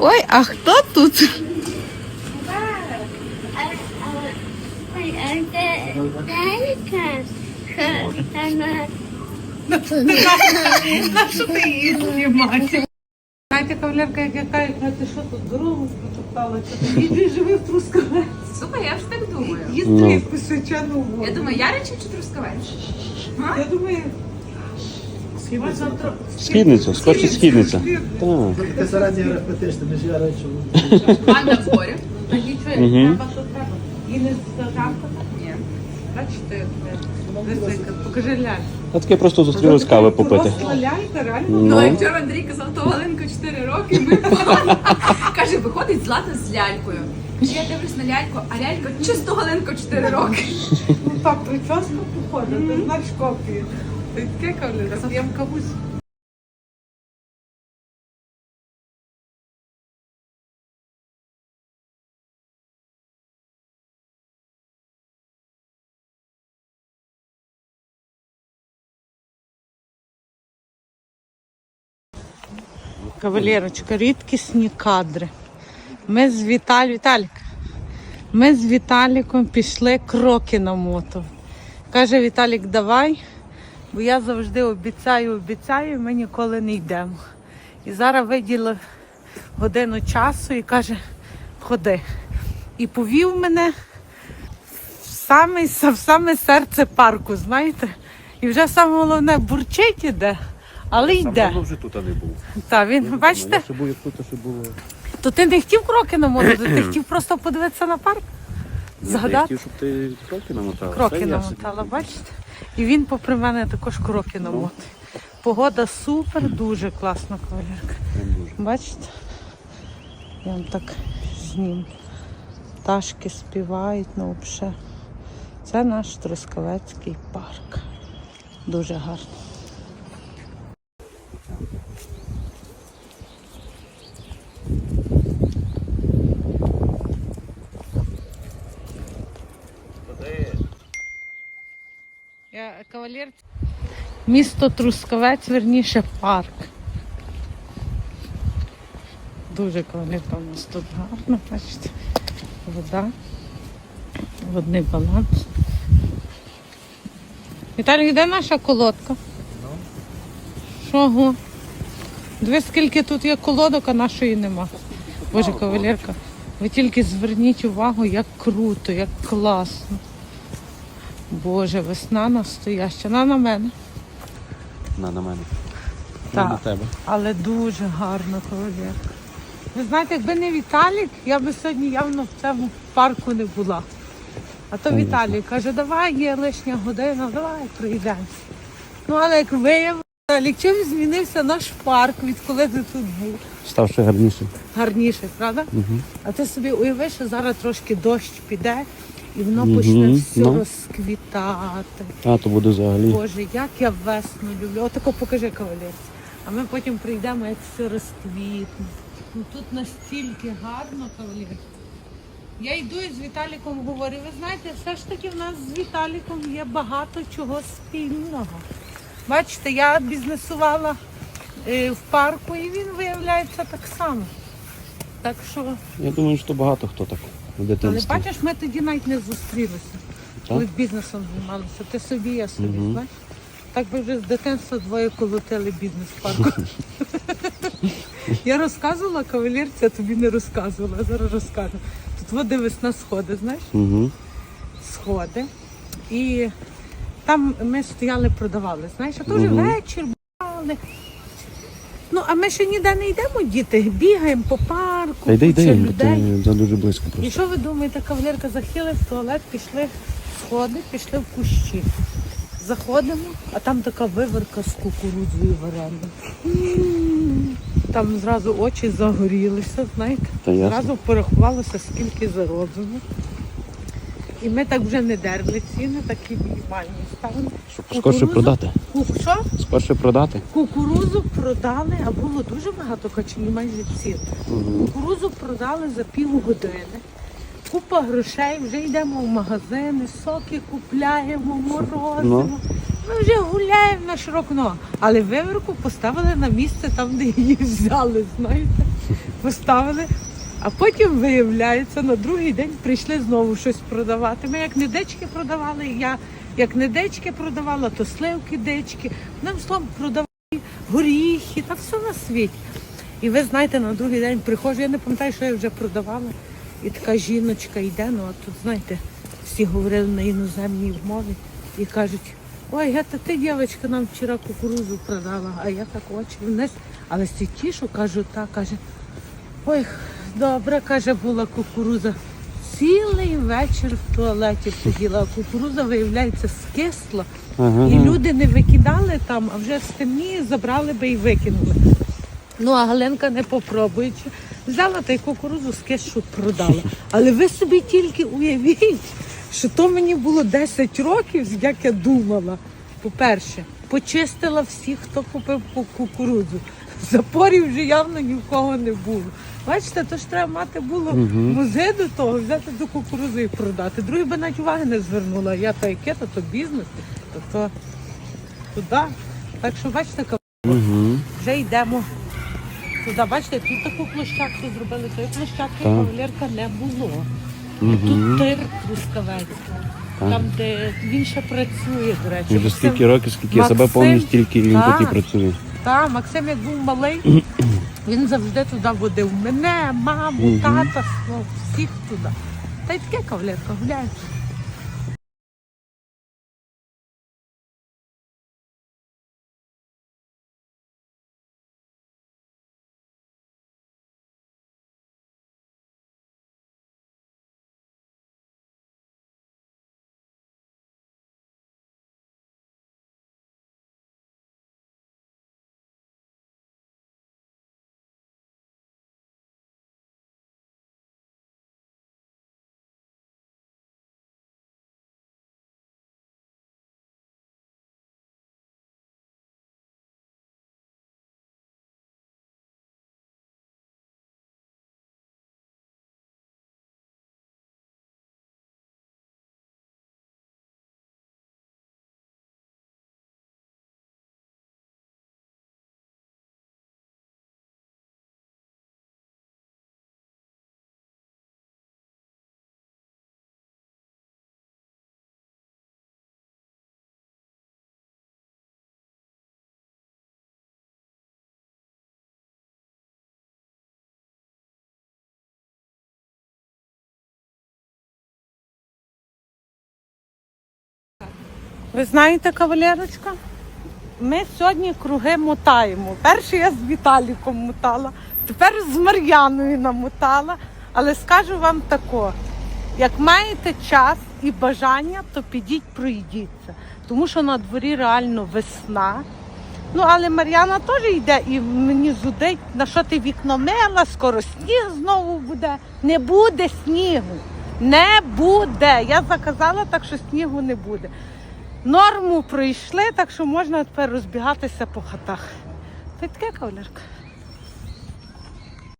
Ой, а хто тут? Що ти її знімати? Знаєте, кавалерка, як я кажу, ти що тут дорогу протоптала? Чи ти їдеш живий в трускавець? Слухай, я ж так думаю. Їсти якусь свячану воду. Я думаю, Яричів чи Трускавець? Я думаю, Східниця, скорше східниця. Так. Ти зараді репетишся, між я речі. Панда в зборі. Та нічого, Мгм. треба, то треба. І не. Ні. Бачите? Покажи ляльку. А таке просто зустрілись кави попити. Доросла лялька, реально. Ну, Ну, як вчора Андрій казав, то Галинку 4 роки, ми погано. Каже, виходить Злата з лялькою. Каже, я дивлюсь на ляльку, а лялька чисто Галинку 4 роки. Ну так, прическа походить, ти знаєш копію. Ти таке кавалерка, п'ємо кавусь. Кавалерочка, рідкісні кадри. Ми з Віталь... Віталік. Ми з Віталіком пішли кроки на мото. Каже Віталік, давай, бо я завжди обіцяю, обіцяю, ми ніколи не йдемо. І зараз виділив годину часу і каже, ходи. І повів мене в саме, в саме серце парку, знаєте. І вже саме головне бурчить іде, але йде. вже тут не був. Так, він, бачите, ще був, як тут ще було. то ти не хотів кроки намотати, ти хотів просто подивитися на парк. Я хотів, щоб ти кроки намотала. кроки намотала, бачите? І він попри мене також кроки намотає. Погода супер, дуже класна кавалерка. Бачите? Я вам так зніму. Пташки співають, ну взагалі. Це наш Трускавецький парк. Дуже гарно. Я кавалер. Місто Трускавець, верніше парк. Дуже кавалерка у нас тут гарно, бачите. Вода, водний баланс. Віталій, де наша колодка? Що? го? Диви, скільки тут є колодок, а нашої нема. Боже, кавалерка, ви тільки зверніть увагу, як круто, як класно. Боже, весна настояща. На на мене. На, на мене. Так. На тебе. Але дуже гарно кавалерка. Ви знаєте, якби не Віталік, я би сьогодні явно в цьому парку не була. А то Віталій каже, давай є лишня година, давай пройдемося. Ну, але як виявилося, Віталік, чим змінився наш парк, відколи ти тут був? Став ще гарніше. Гарніше, правда? Угу. А ти собі уяви, що зараз трошки дощ піде і воно Мгм, почне все ну. розквітати. А, то буде взагалі. Боже, як я весну люблю. Отако покажи кавалерці. А ми потім прийдемо, як все розквітне. Ну тут настільки гарно, кавалерці. Я йду і з Віталіком говорю, ви знаєте, все ж таки в нас з Віталіком є багато чого спільного. Бачите, я бізнесувала е, в парку і він виявляється так само. Так що, Я думаю, що багато хто так в але бачиш, ми тоді навіть не зустрілися. Ми бізнесом займалися. Ти собі, я собі, Мгм. знаєш? Так би вже з дитинства двоє колотили бізнес парку. Я розказувала кавалерці, а тобі не розказувала, а зараз розкажу. Тут води весна сходи, знаєш? Угу. Сходи. І там ми стояли, продавали, знаєш, а то вже вечір бували. Ну, а ми ще ніде не йдемо, діти. Бігаємо по парку, Та йди, куча йди, бо людей. ти за дуже близько І просто. що ви думаєте, кавалерка захили в туалет, пішли сходи, пішли в кущі. Заходимо, а там така виверка з кукурудзою вареною. Там зразу очі загорілися, знаєте. Та ясно. Зразу порахувалося, скільки зароблено. І ми так вже не дерли ціни, такі мінімальні ставили. Щоб скорше продати. Що? Скорше продати. Кукурузу продали, а було дуже багато качанів, майже. Угу. Кукурузу продали за півгодини. Купа грошей, вже йдемо в магазини, соки купляємо, морозиво. Ну. Ми вже гуляємо на широку ногу. Але виверку поставили на місце там, де її взяли, знаєте. Поставили. А потім, виявляється, на другий день прийшли знову щось продавати. Ми як не дечки продавали, я як не дечки продавала, то сливки дечки. Нам словом продавали горіхи, та все на світі. І ви знаєте, на другий день приходжу, я не пам'ятаю, що я вже продавала. І така жіночка йде, ну а тут, знаєте, всі говорили на іноземній мові і кажуть, ой, Гета, ти, дівчинка, нам вчора кукурузу продала, а я так очі вниз. Але всі тішу, кажу, так, каже, ой, добре, каже, була кукуруза. Цілий вечір в туалеті сиділа, а кукуруза, виявляється, скисла. Ага. І люди не викидали там, а вже стемніє, забрали би і викинули. Ну, а Галенка не попробуючи, взяла та й кукурузу скишу продала. Але ви собі тільки уявіть, що то мені було 10 років, як я думала. По-перше, почистила всіх, хто купив ку- кукурудзу. Запорів вже явно ні в кого не було. Бачите, то ж треба мати було музи до того, взяти до кукурузи і продати. Другий би навіть уваги не звернула. Я то яке, то, то бізнес, то то туди. Так що бачите, Угу. вже йдемо туди. Бачите, тут таку площадку зробили, тої площадки Так. кавалерка не було. Угу. Тут тир Трускавець, там, де він ще працює, до речі. Вже Максим- стільки років, скільки я себе Максим- пам'ятаю, стільки він Так. тут і працює. Так, Максим, як був малий, він завжди туди водив мене, маму, тата, всіх туди. Та й таке кавалерка, гуляє. Ви знаєте, кавалерочка, ми сьогодні круги мотаємо. Перше я з Віталіком мотала, тепер з Мар'яною намотала. Але скажу вам тако, як маєте час і бажання, то підіть пройдіться. Тому що на дворі реально весна. Ну, але Мар'яна теж йде і мені зудить, на що ти вікно мила, скоро сніг знову буде. Не буде снігу. Не буде. Я заказала, так що снігу не буде. Норму пройшли, так що можна тепер розбігатися по хатах. Та й таке кавалерка.